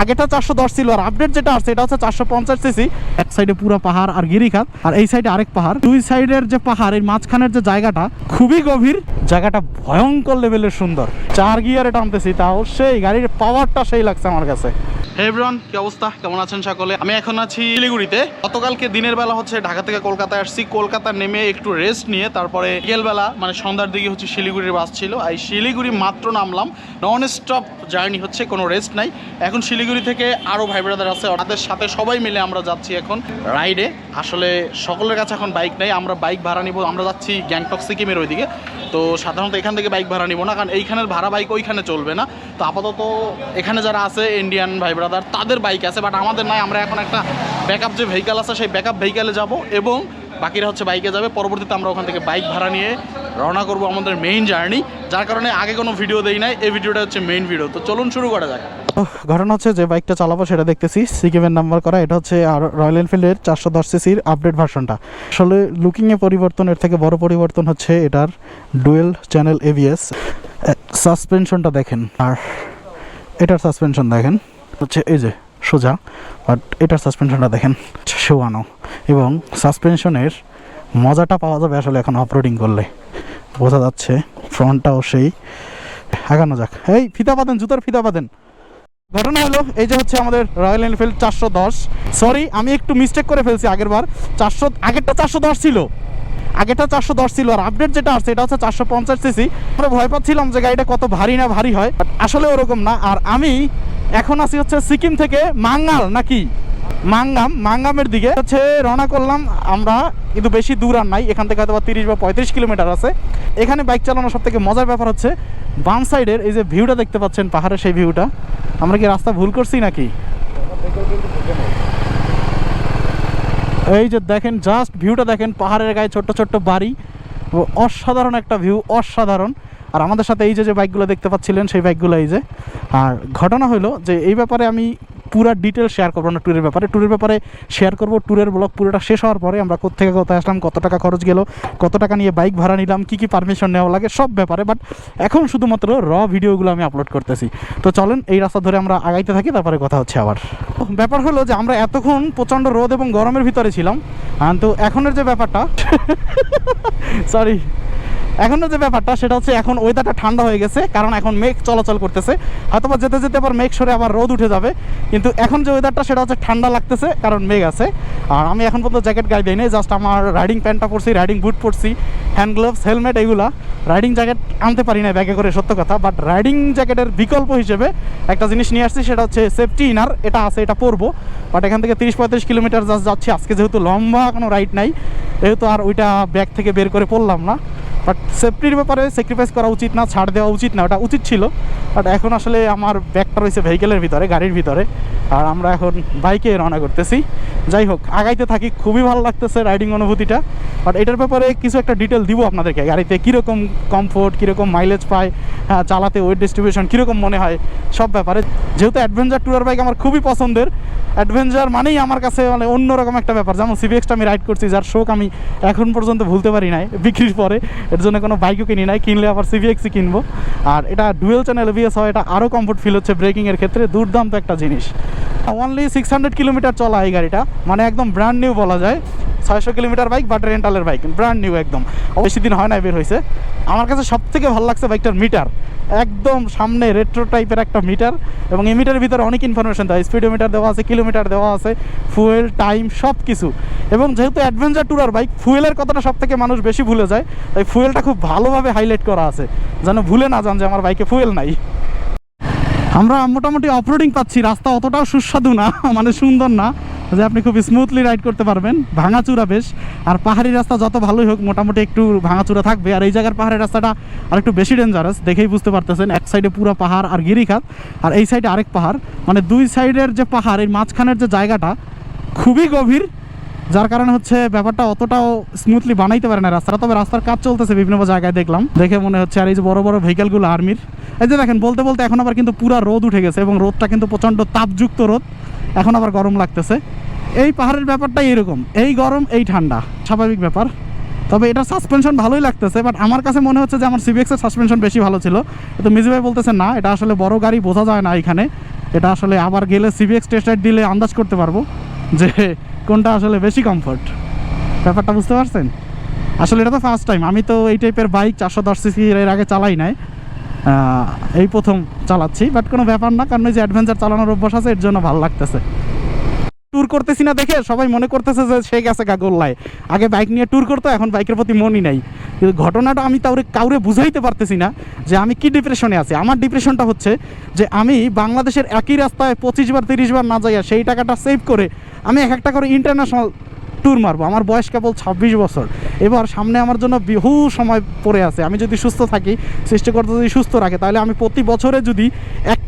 আগেটা চারশো দশ ছিল, আর আপডেট যেটা আছে এটা হচ্ছে চারশো পঞ্চাশ সিসি এক সাইডে পুরো পাহাড় আর গিরিখাত, আর এই সাইডে আরেক পাহাড়। দুই সাইডের যে পাহাড়, এই মাঝখানের যে জায়গাটা, খুবই গভীর। জায়গাটা ভয়ঙ্কর লেভেলের সুন্দর। চার গিয়ারে টানতেছি, তাও সেই গাড়ির পাওয়ারটা সেই লাগছে আমার কাছে। কি অবস্থা? কেমন আছেন সকলে? আমি এখন আছি শিলিগুড়িতে। গতকালকে দিনের বেলা হচ্ছে ঢাকা থেকে কলকাতায় আসছি। কলকাতা নেমে একটু রেস্ট নিয়ে তারপরে মানে সন্ধ্যার দিকে হচ্ছে শিলিগুড়ির বাস ছিল। এই শিলিগুড়ি মাত্র নামলাম। নন স্টপ জার্নি হচ্ছে, কোনো রেস্ট নাই। এখন শিলিগুড়ি থেকে আরও ভাই ব্রাদার আছে তাদের সাথে সবাই মিলে আমরা যাচ্ছি এখন রাইডে আসলে সকলের কাছে এখন বাইক নেই, আমরা বাইক ভাড়া নিব, আমরা যাচ্ছি গ্যাংটক সিকিমের ওইদিকে। তো সাধারণত এখান থেকে বাইক ভাড়া নিব না, কারণ এইখানের ভাড়া বাইক ওইখানে চলবে না। তো আপাতত এখানে যারা আছে ইন্ডিয়ান ভাই ব্রাদার তাদের বাইক আছে বাট আমাদের নাই, আমরা এখন একটা ব্যাকআপ যে ভেহিকাল আছে, সেই ব্যাকআপ ভেহিকালে যাব এবং বাকিরা হচ্ছে বাইকে যাবে। পরবর্তীতে আমরা ওখান থেকে বাইক ভাড়া নিয়ে রওনা করব আমাদের মেইন জার্নি যার কারণে আগে কোনো ভিডিও দেই নাই, এই ভিডিওটা হচ্ছে মেইন ভিডিও তো চলুন শুরু করা যাক। ঘটনা হচ্ছে যে বাইকটা চালাবো সেটা দেখতেছি। সিকিমের নাম্বার করা, এটা হচ্ছে আর রয়্যাল এনফিল্ডের চারশো দশ সিসির আপডেট ভার্সনটা আসলে লুকিংয়ে পরিবর্তন, এর থেকে বড় পরিবর্তন হচ্ছে এটার ডুয়েল চ্যানেল এভিএস সাসপেনশনটা দেখেন। আর এটার সাসপেনশন দেখেন। হচ্ছে এই যে সোজা বাট এটার সাসপেনশনটা দেখেন শোয়ানো এবং সাসপেনশনের মজাটা পাওয়া যাবে আসলে এখন অফরোডিং করলে। বোঝা যাচ্ছে ফ্রন্টটাও সেই। আগানো যাক। এই, ফিতা পাতেন জুতার ফিতা পাতেন ঘটনা হলো, এই যে হচ্ছে আমাদের রয়্যাল এনফিল্ড চারশো দশ। সরি আমি একটু মিস্টেক করে ফেলছি আগের বার চারশো, আগেরটা চারশো দশ ছিল। আগেটা চারশো দশ ছিল, আর আপডেট যেটা আছে, এটা হচ্ছে চারশো পঞ্চাশ সিসি আমরা ভয় পাচ্ছিলাম যে গাড়িটা কত ভারী না ভারী হয় আসলে ওরকম না। আর আমি এখন আসি হচ্ছে সিকিম থেকে মাঙ্গাল, নাকি? মাঙ্গাম, মাঙ্গামের দিকে। হচ্ছে রওনা করলাম আমরা, কিন্তু বেশি দূর আর নাই, এখান থেকে হয়তো বা তিরিশ বা পঁয়ত্রিশ কিলোমিটার আছে। এখানে বাইক চালানোর সব থেকে মজার ব্যাপার হচ্ছে, বাম সাইডের এই যে ভিউটা দেখতে পাচ্ছেন, পাহাড়ের সেই ভিউটা আমরা কি রাস্তা ভুল করছি নাকি? এই যে দেখেন জাস্ট ভিউটা দেখেন, পাহাড়ের গায়ে ছোট্ট ছোট্ট বাড়ি, অসাধারণ একটা ভিউ অসাধারণ। আর আমাদের সাথে এই যে যে বাইকগুলো দেখতে পাচ্ছিলেন, সেই বাইকগুলো এই যে। আর ঘটনা হলো যে, এই ব্যাপারে আমি পুরা ডিটেল শেয়ার করব না ট্যুরের ব্যাপারে। ট্যুরের ব্যাপারে শেয়ার করব ট্যুরের ব্লগ পুরোটা শেষ হওয়ার পরে আমরা কোথেকে কোথায় আসলাম, কত টাকা খরচ গেল, কত টাকা নিয়ে বাইক ভাড়া নিলাম, কী কী পারমিশন নেওয়া লাগে, সব ব্যাপারে। বাট এখন শুধুমাত্র র ভিডিওগুলো আমি আপলোড করতেছি। তো চলেন, এই রাস্তা ধরে আমরা আগাইতে থাকি, তারপরে কথা হচ্ছে আবার। ব্যাপার হলো যে, আমরা এতক্ষণ প্রচণ্ড রোদ এবং গরমের ভিতরে ছিলাম। তো এখনের যে ব্যাপারটা সরি এখনও যে ব্যাপারটা, সেটা হচ্ছে এখন ওয়েদারটা ঠান্ডা হয়ে গেছে, কারণ এখন মেঘ চলাচল করতেছে। হয়তো বা যেতে যেতে আবার মেঘ সরে আবার রোদ উঠে যাবে, কিন্তু এখন যে ওয়েদারটা সেটা হচ্ছে ঠান্ডা লাগতেছে, কারণ মেঘ আছে। আর আমি এখন পর্যন্ত জ্যাকেট গায়ে দিই জাস্ট আমার রাইডিং প্যান্টটা পরছি রাইডিং বুট পরছি হ্যান্ড গ্লোভস হেলমেট এগুলা। রাইডিং জ্যাকেট আনতে পারি না ব্যাগে করে, সত্য কথা বাট রাইডিং জ্যাকেটের বিকল্প হিসেবে একটা জিনিস নিয়ে আসছি, সেটা হচ্ছে সেফটি ইনার এটা আছে, এটা পরবো। বাট এখান থেকে তিরিশ পঁয়ত্রিশ কিলোমিটার জাস্ট যাচ্ছি, আজকে যেহেতু লম্বা কোনো রাইড নাই, যেহেতু আর ওইটা ব্যাগ থেকে বের করে পড়লাম না। বাট সেফটির ব্যাপারে স্যাক্রিফাইস করা উচিত না ছাড় দেওয়া উচিত না ওটা উচিত ছিল। বাট এখন আসলে আমার ব্যাগটা রয়েছে ভেহিকেলের ভিতরে গাড়ির ভিতরে। আর আমরা এখন বাইকে রওনা করতেছি। যাই হোক আগাইতে থাকি খুবই ভালো লাগতেছে রাইডিং অনুভূতিটা। বাট এটার ব্যাপারে কিছু একটা ডিটেল দিব আপনাদেরকে। গাড়িতে কীরকম কমফোর্ট কীরকম মাইলেজ পায় হ্যাঁ, চালাতে ওয়েট ডিস্ট্রিবিউশন কীরকম মনে হয় সব ব্যাপারে। যেহেতু অ্যাডভেঞ্চার ট্যুরার বাইক আমার খুবই পছন্দের। অ্যাডভেঞ্চার মানেই আমার কাছে মানে অন্যরকম একটা ব্যাপার। যেমন সিভিএক্সটা আমি রাইড করছি যার শোক আমি এখন পর্যন্ত ভুলতে পারি নাই বিক্রির পরে। এর জন্য কোনো বাইকও কিনি নাই, কিনলে আবার সিভিএক্সই কিনবো। আর এটা ডুয়েল চ্যানেল এভিএস হয়, এটা আরও কমফোর্ট ফিল হচ্ছে ব্রেকিংয়ের ক্ষেত্রে, দুর্দান্ত একটা জিনিস। অনলি সিক্স হান্ড্রেড কিলোমিটার চলা এই গাড়িটা মানে একদম ব্র্যান্ড নিউ বলা যায়। ছয়শো কিলোমিটার বাইক বাট রেন্টালের বাইক ব্র্যান্ড নিউ একদম। বেশি দিন হয় না বের হয়েছে। আমার কাছে সব থেকে ভালো লাগছে বাইকটার মিটার একদম সামনে রেট্রো টাইপের একটা মিটার এবং এই মিটারের ভিতরে অনেক ইনফরমেশন দেওয়া স্পিডোমিটার দেওয়া আছে কিলোমিটার দেওয়া আছে ফুয়েল টাইম সব কিছু এবং যেহেতু অ্যাডভেঞ্চার ট্যুরার বাইক ফুয়েলের কথাটা সব থেকে মানুষ বেশি ভুলে যায়, তাই ফুয়েলটা খুব ভালোভাবে হাইলাইট করা আছে। যেন ভুলে না যান যে আমার বাইকে ফুয়েল নাই। আমরা মোটামুটি অফরোডিং পাচ্ছি, রাস্তা অতটাও সুস্বাদু না মানে সুন্দর না। যে আপনি খুব স্মুথলি রাইড করতে পারবেন। ভাঙাচুরা বেশ। আর পাহাড়ি রাস্তা যত ভালোই হোক, মোটামুটি একটু ভাঙাচুরা থাকবে। আর এই জায়গার পাহাড়ের রাস্তাটা আর একটু বেশি ডেঞ্জারাস দেখেই বুঝতে পারতেছেন। এক সাইডে পুরো পাহাড় আর গিরিখাত, আর এই সাইডে আরেক পাহাড়। মানে দুই সাইডের যে পাহাড়, এই মাঝখানের যে জায়গাটা খুবই গভীর, যার কারণে হচ্ছে ব্যাপারটা অতটাও স্মুথলি বানাইতে পারে না রাস্তাটা। তবে রাস্তার কাজ চলতেছে বিভিন্ন জায়গায় দেখলাম। দেখে মনে হচ্ছে, আর এই যে বড় বড় ভেহিকেলগুলো আর্মির এই যে দেখেন, বলতে বলতে এখন আবার কিন্তু পুরা রোদ উঠে গেছে এবং রোদটা কিন্তু প্রচণ্ড তাপযুক্ত রোদ এখন আবার গরম লাগতেছে। এই পাহাড়ের ব্যাপারটাই এরকম। এই গরম, এই ঠান্ডা, স্বাভাবিক ব্যাপার। তবে এটা সাসপেনশন ভালোই লাগতেছে বাট আমার কাছে মনে হচ্ছে যে আমার সিভিএক্সের সাসপেনশন বেশি ভালো ছিল। তো মিজু ভাই বলতেছে, না, এটা আসলে বড় গাড়ি, বোঝা যায় না এখানে। এটা আসলে আবার গেলে সিবিএক্স টেস্ট রাইড দিলে আন্দাজ করতে পারব যে কোনটা আসলে বেশি কমফোর্ট ব্যাপারটা বুঝতে পারছেন? আসলে এটা তো ফার্স্ট টাইম আমি তো এই টাইপের বাইক চারশো দশ সিসি এর আগে চালাই নাই। এই প্রথম চালাচ্ছি বাট কোনো ব্যাপার না, কারণ ওই যে অ্যাডভেঞ্চার চালানোর অভ্যাস আছে, এর জন্য ভালো লাগতেছে। ট্যুর করতেছি না দেখে সবাই মনে করতেছে যে সে গেছে গাগোল্লায়। আগে বাইক নিয়ে ট্যুর করতো, এখন বাইকের প্রতি মনই নাই। কিন্তু ঘটনাটা আমি তাহলে কাউরে বুঝাইতে পারতেছি না যে আমি কি ডিপ্রেশনে আছি। আমার ডিপ্রেশনটা হচ্ছে যে আমি বাংলাদেশের একই রাস্তায় পঁচিশ বার, তিরিশ বার না যাইয়া সেই টাকাটা সেভ করে আমি এক একটা করে ইন্টারন্যাশনাল ট্যুর মারবো। আমার বয়স কেবল ছাব্বিশ বছর। এবার সামনে আমার জন্য বহু সময় পড়ে আছে। আমি যদি সুস্থ থাকি, সৃষ্টিকর্তা যদি সুস্থ রাখে, তাহলে আমি প্রতি বছরে যদি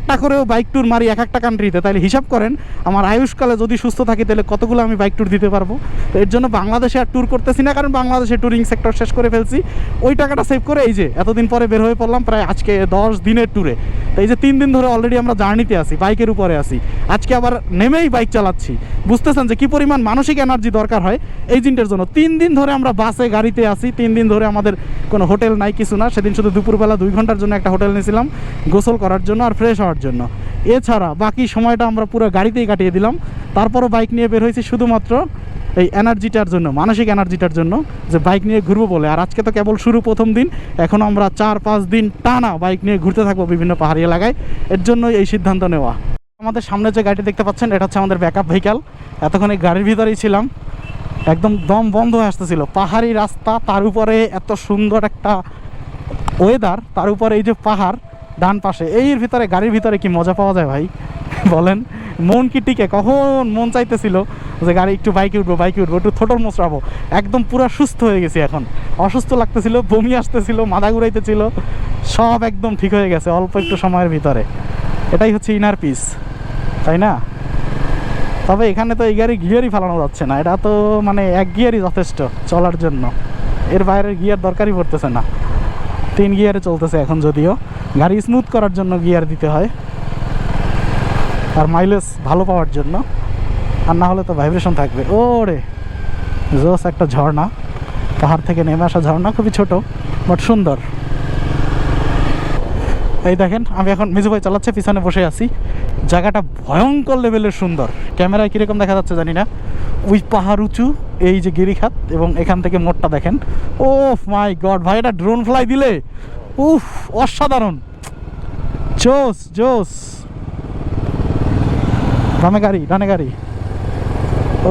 একটা করেও বাইক ট্যুর মারি এক একটা কান্ট্রিতে তাহলে হিসাব করেন, আমার আয়ুষ্কালে যদি সুস্থ থাকি তাহলে কতগুলো আমি বাইক ট্যুর দিতে পারব? তো এর জন্য বাংলাদেশে আর ট্যুর করতেছি না, কারণ বাংলাদেশে ট্যুরিং সেক্টর শেষ করে ফেলছি। ওই টাকাটা সেভ করে এই যে, এতদিন পরে বের হয়ে পড়লাম, প্রায় আজকে দশ দিনের ট্যুরে তো এই যে তিন দিন ধরে অলরেডি আমরা জার্নিতে আছি বাইকের উপরে আছি। আজকে আবার নেমেই বাইক চালাচ্ছি। বুঝতেছেন যে কি পরিমাণ মানসিক এনার্জি দরকার হয় এই দিনটার জন্য। তিন দিন ধরে আমরা বাসে, গাড়িতে আসি তিন দিন ধরে আমাদের কোনো হোটেল নাই, কিছু না। সেদিন শুধু দুপুরবেলা দুই ঘণ্টার জন্য একটা হোটেল নিয়েছিলাম, গোসল করার জন্য আর ফ্রেশ হওয়ার জন্য। এছাড়া বাকি সময়টা আমরা পুরো গাড়িতেই কাটিয়ে দিলাম। তারপরও বাইক নিয়ে বের হয়েছি শুধুমাত্র এই এনার্জিটার জন্য, মানসিক এনার্জিটার জন্য, যে বাইক নিয়ে ঘুরবো বলে। আর আজকে তো কেবল শুরু প্রথম দিন, এখন আমরা চার পাঁচ দিন টানা বাইক নিয়ে ঘুরতে থাকব বিভিন্ন পাহাড়ি এলাকায়। এর জন্যই এই সিদ্ধান্ত নেওয়া। আমাদের সামনে যে গাড়িটি দেখতে পাচ্ছেন, এটা হচ্ছে আমাদের ব্যাকআপ ভেহিক্যাল এতক্ষণ এই গাড়ির ভিতরেই ছিলাম। একদম দম বন্ধ হয়ে আসতেছিল। পাহাড়ি রাস্তা, তার উপরে এত সুন্দর একটা ওয়েদার তার উপরে এই যে পাহাড় ডান পাশে। এর ভিতরে, গাড়ির ভিতরে কি মজা পাওয়া যায় ভাই? বলেন। মন কি টিকে? কখন মন চাইতেছিল যে গাড়ি একটু বাইকে উঠবো বাইকে উঠবো, একটু থোটর মোচড়াবো। একদম পুরো সুস্থ হয়ে গেছি এখন। অসুস্থ লাগতেছিল, বমি আসতেছিল, মাথা ঘুরাইতেছিল। সব একদম ঠিক হয়ে গেছে, অল্প একটু সময়ের ভিতরে। এটাই হচ্ছে ইনার পিস তাই না? তবে এখানে তো এই গাড়ি গিয়ারই ফালানো যাচ্ছে না। এটা তো মানে এক গিয়ারই যথেষ্ট চলার জন্য। এর বাইরের গিয়ার দরকারই পড়তেছে না। তিন গিয়ারে চলতেছে এখন যদিও। গাড়ি স্মুথ করার জন্য গিয়ার দিতে হয়। আর মাইলেজ ভালো পাওয়ার জন্য। আর না হলে তো ভাইব্রেশন থাকবে। ও রে জোস একটা ঝর্ণা। পাহাড় থেকে নেমে আসা ঝর্ণা খুবই ছোট বাট সুন্দর। এই দেখেন, আমি এখন মিজু ভাই চালাচ্ছে, পিছনে বসে আছি। জায়গাটা ভয়ঙ্কর লেভেলের সুন্দর। ক্যামেরায় কীরকম দেখা যাচ্ছে জানি না। ওই পাহাড় উঁচু, এই যে গিরিখাত এবং এখান থেকে মোড়টা দেখেন। ও মাই গড ভাই, এটা ড্রোন ফ্লাই দিলে? উফ, অসাধারণ। জোস জোস। ডানে গাড়ি ডানে গাড়ি।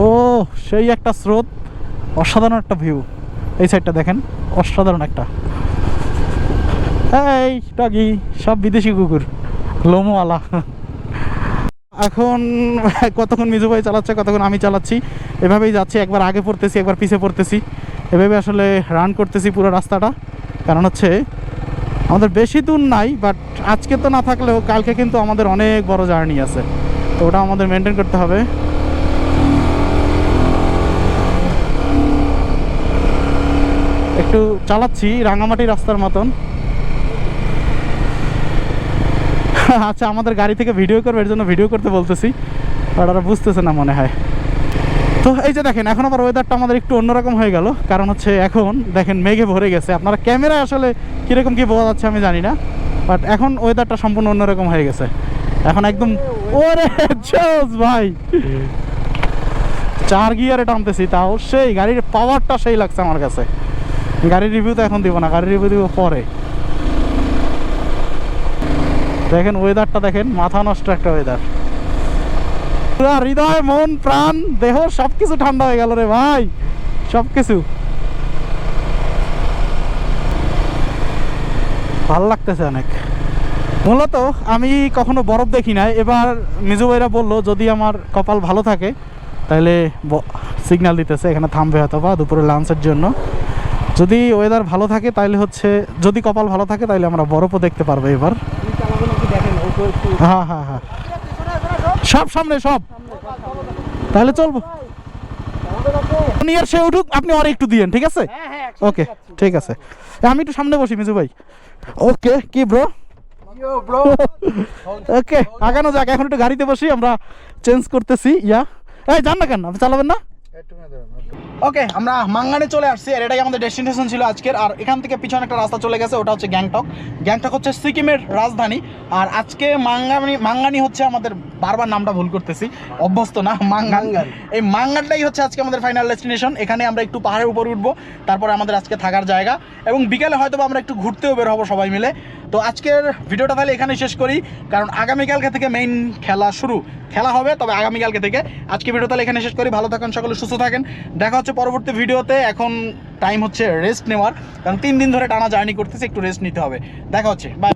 ও, সেই একটা স্রোত, অসাধারণ একটা ভিউ এই সাইডটা দেখেন, অসাধারণ একটা। এই ডগি সব বিদেশি কুকুর, লোমওয়ালা। এখন কতক্ষণ মিজু ভাই চালাচ্ছে, কতক্ষণ আমি চালাচ্ছি, এভাবেই যাচ্ছি, একবার আগে পড়তেছি, একবার পিছে পড়তেছি। এভাবে আসলে রান করতেছি পুরো রাস্তাটা। কারণ হচ্ছে আমাদের বেশি দূর নাই বাট আজকে তো না থাকলেও কালকে কিন্তু আমাদের অনেক বড় জার্নি আছে। তো ওটা আমাদের মেনটেন করতে হবে। একটু চালাচ্ছি, রাঙামাটি রাস্তার মতন। আচ্ছা আমাদের গাড়ি থেকে ভিডিও করবে, এর জন্য ভিডিও করতে বলতেছি বাট ওরা বুঝতেছে না মনে হয়। তো এই যে দেখেন, এখন আবার ওয়েদারটা আমাদের একটু অন্যরকম হয়ে গেল। কারণ হচ্ছে এখন, দেখেন, মেঘে ভরে গেছে। আপনারা ক্যামেরা আসলে কীরকম কী বোঝা যাচ্ছে আমি জানি না। বাট এখন ওয়েদারটা সম্পূর্ণ অন্যরকম হয়ে গেছে। এখন একদম, ওরে জোস ভাই! চার গিয়ারে টানতেছি, তাও সেই গাড়ির পাওয়ারটা সেই লাগছে আমার কাছে। গাড়ির রিভিউ তো এখন দিব না, গাড়ির রিভিউ দিব পরে। দেখেন ওয়েদারটা দেখেন, মাথা নষ্ট একটা ওয়েদার পুরা হৃদয় মন প্রাণ দেহ সব কিছু ঠান্ডা হয়ে গেল রে ভাই। সব কিছু ভালো লাগতেছে অনেক। মূলত আমি কখনো বরফ দেখি নাই। এবার মিজু ভাইরা বলল যদি আমার কপাল ভালো থাকে তাহলে সিগন্যাল দিতেছে এখানে থামবে হয়তো বা দুপুরে লাঞ্চের জন্য। যদি ওয়েদার ভালো থাকে তাহলে হচ্ছে যদি কপাল ভালো থাকে তাহলে আমরা বরফও দেখতে পারব এবার। হ্যাঁ হ্যাঁ হ্যাঁ। সব সামনে সব। তাহলে চলবো। নিয়ার সে উঠুক আপনি আর একটু দিয়েন ঠিক আছে? ওকে ঠিক আছে। আমি একটু সামনে বসি মিজু ভাই। ওকে কি ব্রো ওকে আগানো যাক এখন একটু গাড়িতে বসি আমরা চেঞ্জ করতেছি ইয়া। এই যান না কেন? আপনি চালাবেন না? ওকে আমরা মাঙ্গানে চলে আসছি আর এটাই আমাদের ডেস্টিনেশন ছিল আজকের। আর এখান থেকে পিছনে একটা রাস্তা চলে গেছে ওটা হচ্ছে গ্যাংটক। গ্যাংটক হচ্ছে সিকিমের রাজধানী। আর আজকে মাঙ্গানি মাঙ্গানি হচ্ছে আমাদের বারবার নামটা ভুল করতেছি অভ্যস্ত না মাঙ্গান। এই মাঙ্গানটাই হচ্ছে আজকে আমাদের ফাইনাল ডেস্টিনেশন এখানে আমরা একটু পাহাড়ের উপর উঠবো তারপরে আমাদের আজকে থাকার জায়গা। এবং বিকালে হয়তো আমরা একটু ঘুরতেও বের হব সবাই মিলে। তো আজকের ভিডিওটা তাহলে এখানে শেষ করি, কারণ আগামীকালকে থেকে মেইন খেলা শুরু। খেলা হবে, তবে আগামীকালকে থেকে। আজকে ভিডিও তাহলে এখানে শেষ করি, ভালো থাকেন, সকলে সুস্থ থাকেন। দেখা হচ্ছে পরবর্তী ভিডিওতে, এখন টাইম হচ্ছে রেস্ট নেওয়ার, কারণ তিন দিন ধরে টানা জার্নি করতেছে, একটু রেস্ট নিতে হবে। দেখা হচ্ছে বাই